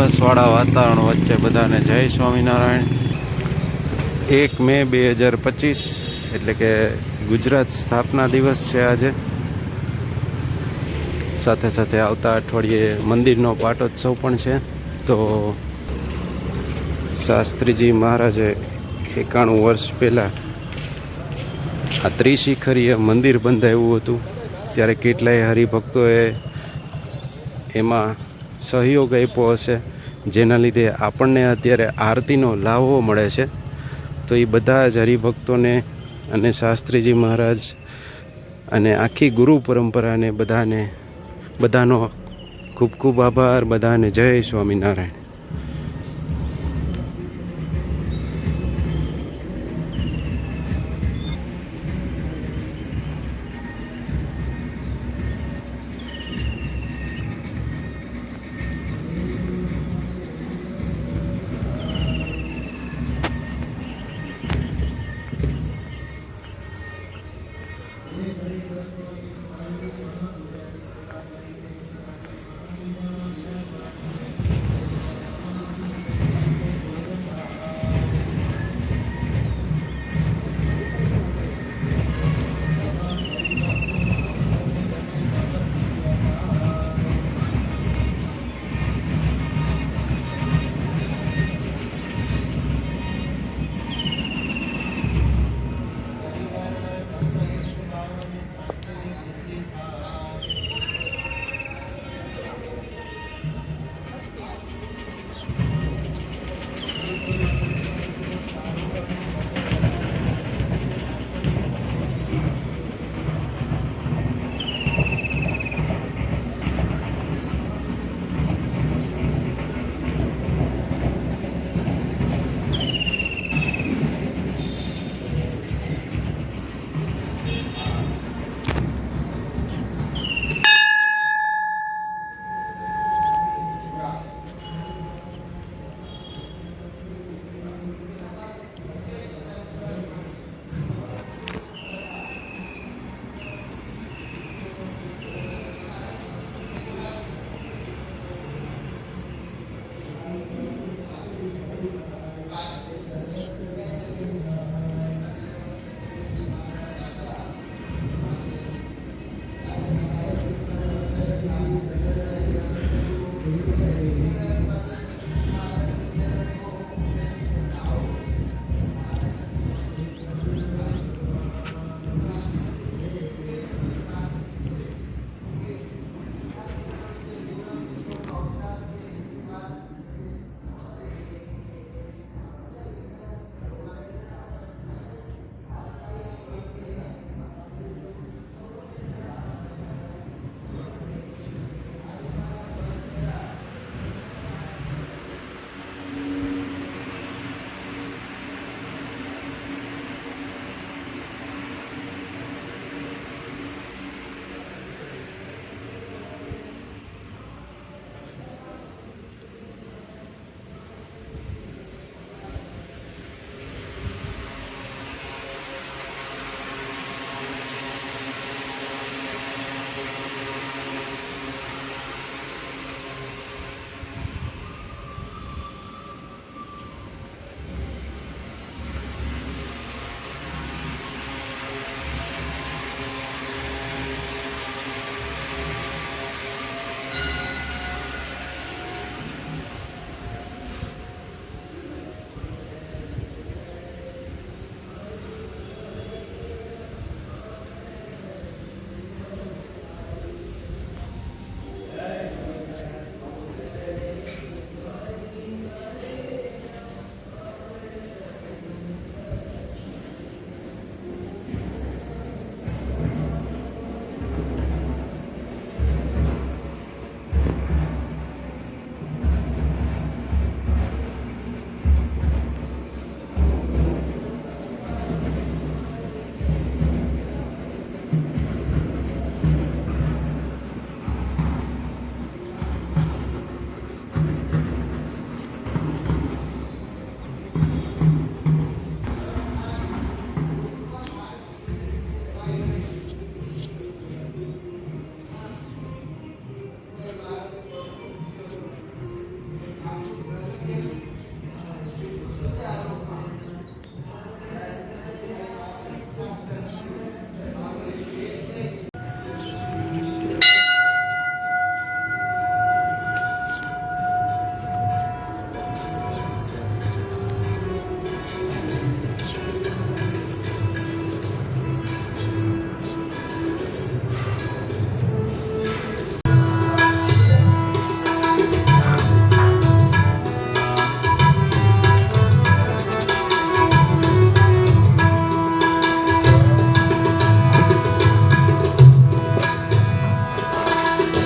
ધુમ્મસવાળા વાતાવરણ વચ્ચે બધાને જય સ્વામિનારાયણ. એક મે બે હજાર પચીસ, એટલે કે ગુજરાત સ્થાપના દિવસ છે આજે. સાથે સાથે આવતા અઠવાડિયે મંદિરનો પાટોત્સવ પણ છે. તો શાસ્ત્રીજી મહારાજે એકાણું વર્ષ પહેલાં આ ત્રિશિખરીય મંદિર બંધાવ્યું હતું. ત્યારે કેટલાય હરિભક્તોએ એમાં સહયોગ આપ્યો હશે, જેના લીધે આપણને અત્યારે આરતીનો લાહવો મળે છે. તો એ બધા જ હરિભક્તોને અને શાસ્ત્રીજી મહારાજ અને આખી ગુરુ પરંપરાને બધાને, બધાનો ખૂબ ખૂબ આભાર, બધાને જય સ્વામિનારાયણ.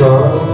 God.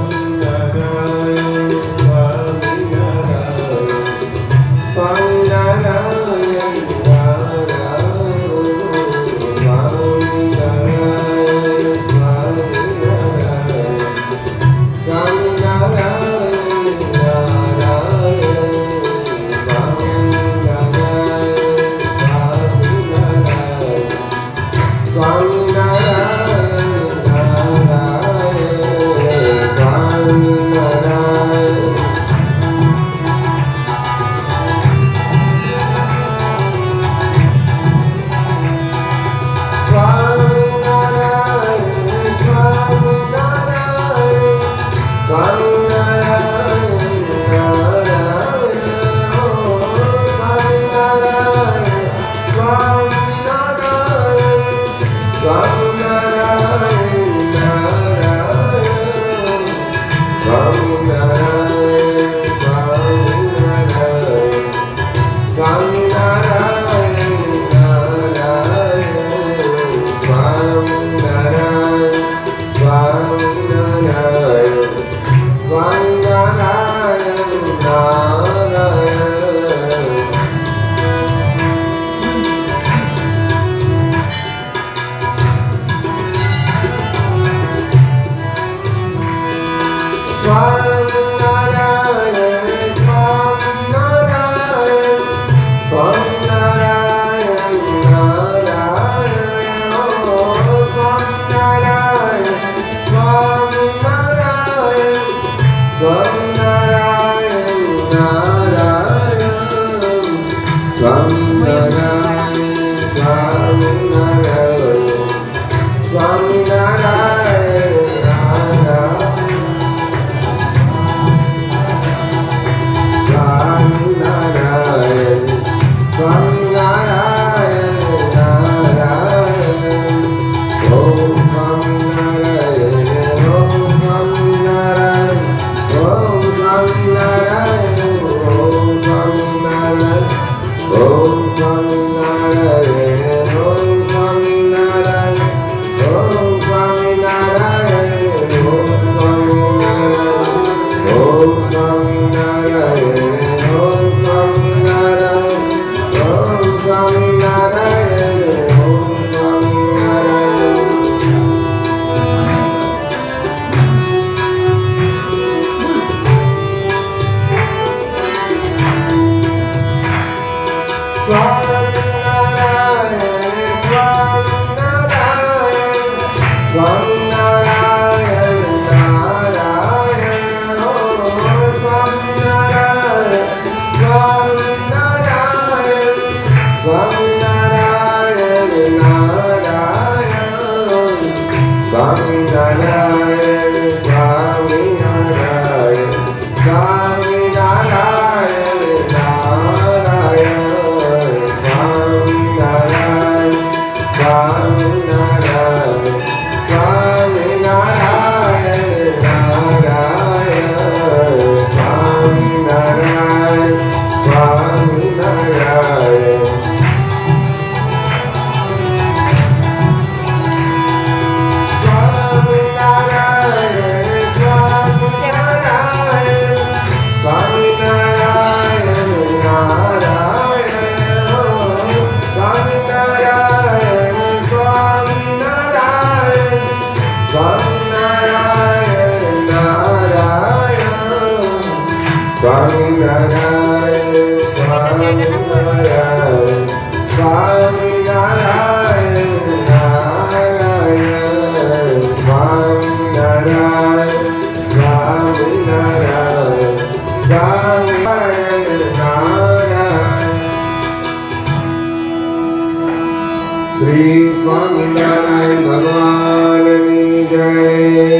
Praise.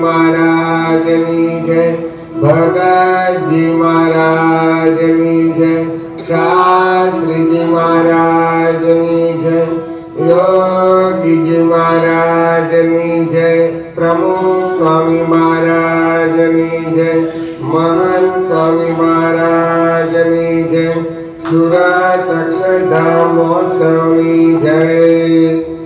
મહારાજની જય. ભગતજી મહારાજની જય. શાસ્ત્રીજી મહારાજની જય. યોગીજી મહારાજની જય. પ્રમુખ સ્વામી મહારાજની જય. મહંત સ્વામી મહારાજની જય. સુરત અક્ષરધામ મહોત્સવની જય.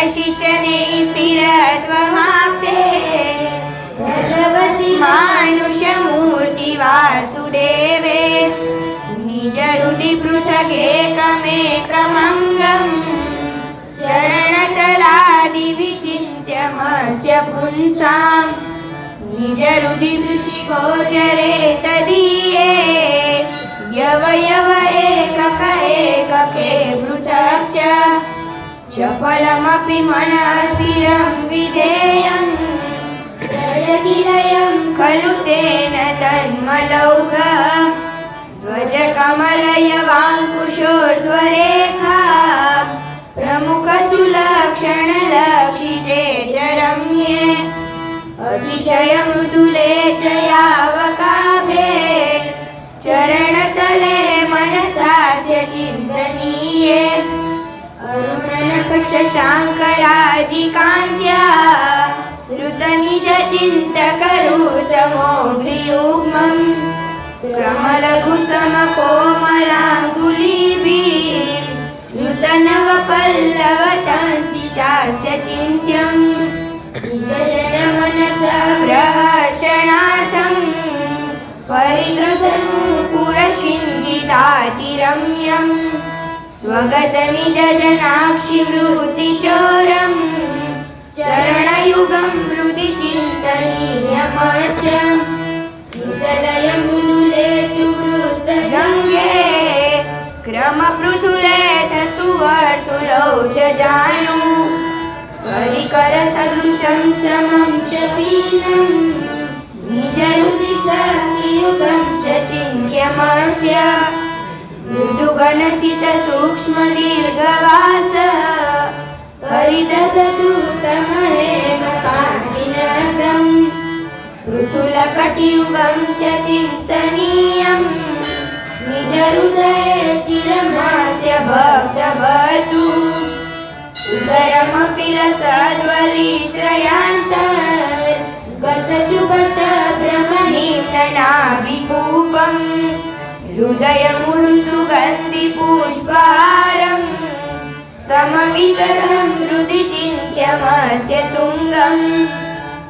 शिशने स्थिरत्वमाप्ते। भगवति मानुषमूर्ति वासुदेवे। निजरुदि पृथगेकमेकमङ्गम् चरणतलादिविचिन्त्यमस्य पुंसाम्। निजरुदि दृशिगोचरे तदीये। यवयव एकक एकके पृथक् च। चपलमपि मनस्थिरं विधेयं विधेयम् खलु तेन तन्मलौघः ध्वजकमलयवाङ्कुशोर्ध्वरेखा प्रमुखसुलक्षणलक्षिते च रम्ये अतिशय मृदुले च यावकाभे चरणतले मनसास्य शाङ्कराजिकान्त्या ृतनिज चिन्तकरो क्रमलघुसमकोमलाङ्गुलीभि नृतनव चान्ति चास्य चिन्त्यम् जयनमनसं परिदृतं पुर स्वगतनिजजनाक्षिवृत्तिचोरम् चरणयुगं हृदि चिन्तनीयमस्य कुशलय मृदुले सुवृतजङ्गे क्रमपृथुलेथ सुवर्तुलौ च जानु परिकरसदृशं समं च पीनम् निजहृदि सखियुगं च चिन्त्यमस्य मृदुगणसित सूक्ष्मदीर्घवास परिदधतु तमहेम पृथुलकटियुगं च चिन्तनीयम् निजहृदये चिरमास्य भक्तभर्तु। उदरमपि रसद्वलित्रयान्तर् गतशुभसभ्रमणीं ननाभिकूपम् हृदयमुरुषु गन्धिपुष्पहारं समवितरं हृदिचिन्त्यमास्य तुङ्गं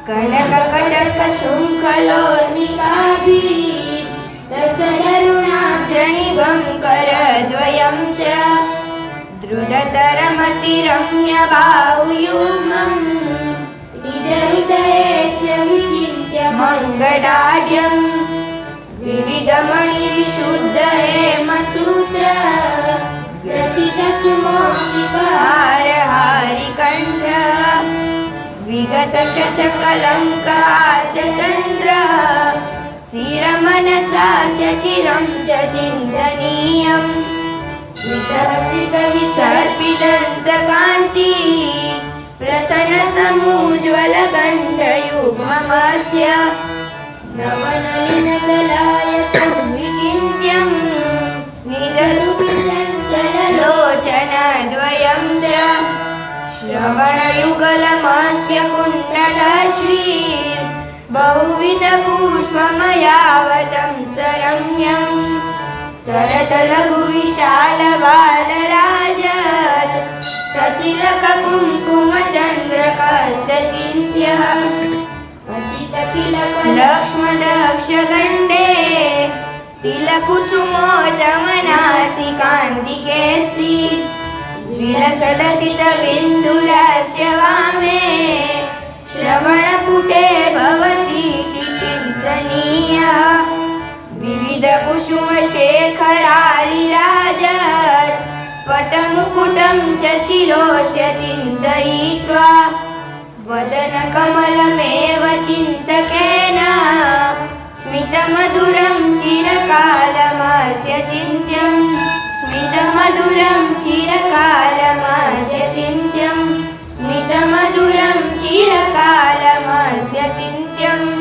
कनककटकशृङ्खलोर्मिकाभिः रसरुणा जनिवं करद्वयं च दृढतरमतिरम्यवायुमं निज हृदये चिन्त्य मङ्गडाढ्यम् विविधमणिशुद्धये मसूत्र रचितस मौखिकहारहारिकण्ठ विगतशकलङ्कास्य चन्द्र स्थिरमनसास्य चिरं च चिन्तनीयम्। विसर्षितसर्पि दन्तकान्ति विचिन्त्यं निजरुचिचञ्चललोचनद्वयं च श्रवणयुगलमस्य कुण्डलश्री बहुविधपुष्पमयावतं सरम्यम् तरतलघुविशालबालराज सतिलककुङ्कुमचन्द्रकश्चिन्त्यः लक्ष्मदक्षगण्डे तिलकुसुमोदमनासिकान्तिके स्त्री विलसदसितबिन्दुरस्य वामे श्रवणपुटे भवतीति चिन्तनीया विविधकुसुमशेखरारिराजत् पटमुकुटं च शिरोस्य चिन्तयित्वा वदनकमलमेव चिन्तकेन स्मितमधुरं चिरकालमस्य चिन्त्यं स्मितमधुरं चिरकालमस्य चिन्त्यं स्मितमधुरं चिरकालमस्य चिन्त्यम्